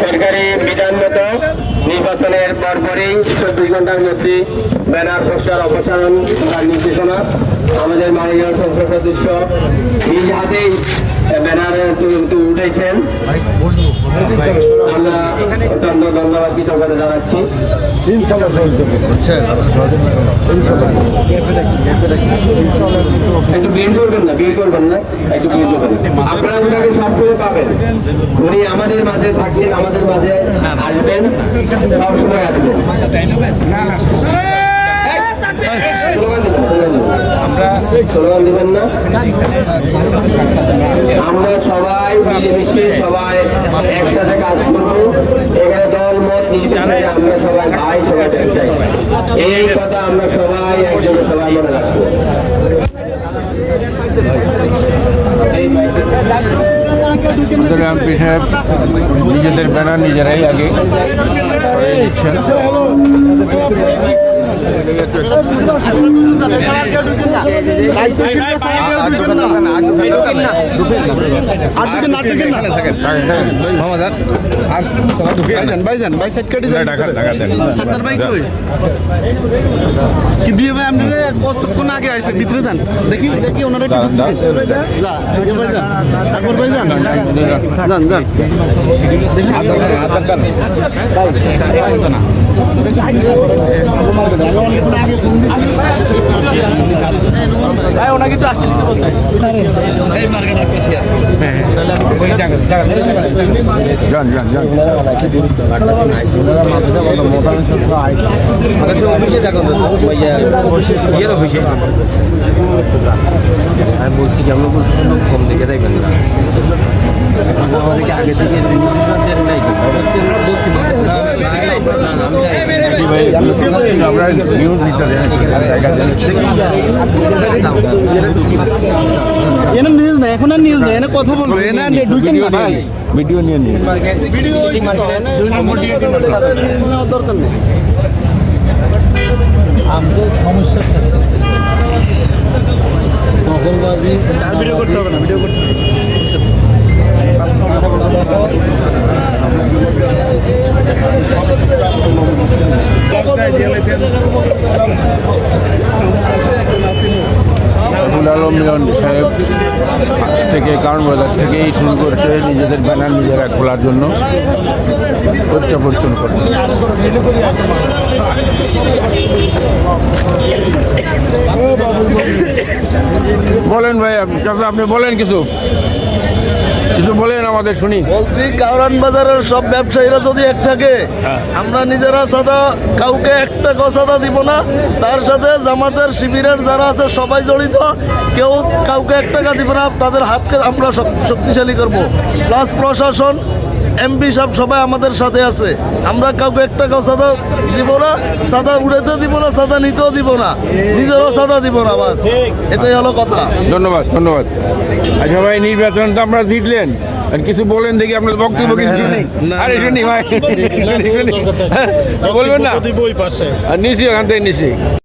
সরকারি বিধান মতো নির্বাচনের পরপরই চব্বিশ ঘণ্টার মধ্যে ব্যানার, পোস্টার, অপসারণ করার নির্দেশনা আমাদের মাননীয় সংসদ সদস্য নিজ হাতেই ব্যানার তু- তু- উঠেছেন আমরা অত্যন্ত ধন্যবাদ কৃতজ্ঞতা জানাচ্ছি একটু বের করবেন না বের করবেন না একটু বের করবেন আপনারা ওনাকে সবসময় পাবেন উনি আমাদের মাঝে থাকছেন আমাদের মাঝে আসবেন সবসময় আসবেন স্লোগান দিবেন। না আমরা সবাই মিলেমিশে সবাই একসাথে কাজ করব এখানে দল মত নির্বিশেষে আমরা সবাই ভাই সবাই। এই কথা আমরা সবাই একজন সবাই মনে রাখব আমাদের এমপি সাহেব নিজেদের ব্যানার নিজেরাই আগে দিচ্ছেন কি বিয়ে ভাই আমরা কতক্ষণ আগে আইছে ভিতরে যান দেখি দেখি ওনারা একটু। ভাই যান আকবর ভাই যান যান যান দেখি যান যান যান আমি বলছি যে আমরা বলছি লোক কম দেখে দেখবেন না আমাদেরকে আগে থেকে নির্দেশনা দেন নাই বলছি আমরা নিউজ এনে নিউজ না এখন আর নিউজ না এনে কথা বলব এনে ঢুকেন না ভাই। ভিডিও নিয়ে নিয়ে। ভিডিও দরকার নেই। সামনে আবুল আলম মিলন সাহেব থেকে কারণ বাজার থেকেই শুরু করছে নিজেদের ব্যানার নিজেরা খোলার জন্য। পরিচয় পরিচ্ছন্ন করছে। বলেন ভাই, আপনি চাচা, আপনি বলেন কিছু। কিছু বলেন আমাদের শুনি। বলছি কাউরান বাজারের সব ব্যবসায়ীরা যদি এক থাকে আমরা নিজেরা সাদা কাউকে একটা সাদা দিব না। তার সাথে জামাতের শিবিরের যারা আছে সবাই জড়িত। কেউ কাউকে এক টাকা দিব না তাদের হাতকে আমরা শক্তিশালী করব। প্লাস প্রশাসন এমপি সাহেব সবাই আমাদের সাথে আছে আমরা কাউকে এক টাকা সাদা দিব না সাদা উড়াতে দিব না সাদা নিতেও দিব না নিজেরও সাদা দিব না বাস এটাই হলো কথা ধন্যবাদ ধন্যবাদ আচ্ছা ভাই নির্বাচন তো আমরা জিতলেন আর কিছু বলেন দেখি আপনার বক্তব্য কিছু শুনি আরে শুনি ভাই। বলবেন না ওখান থেকে নিছি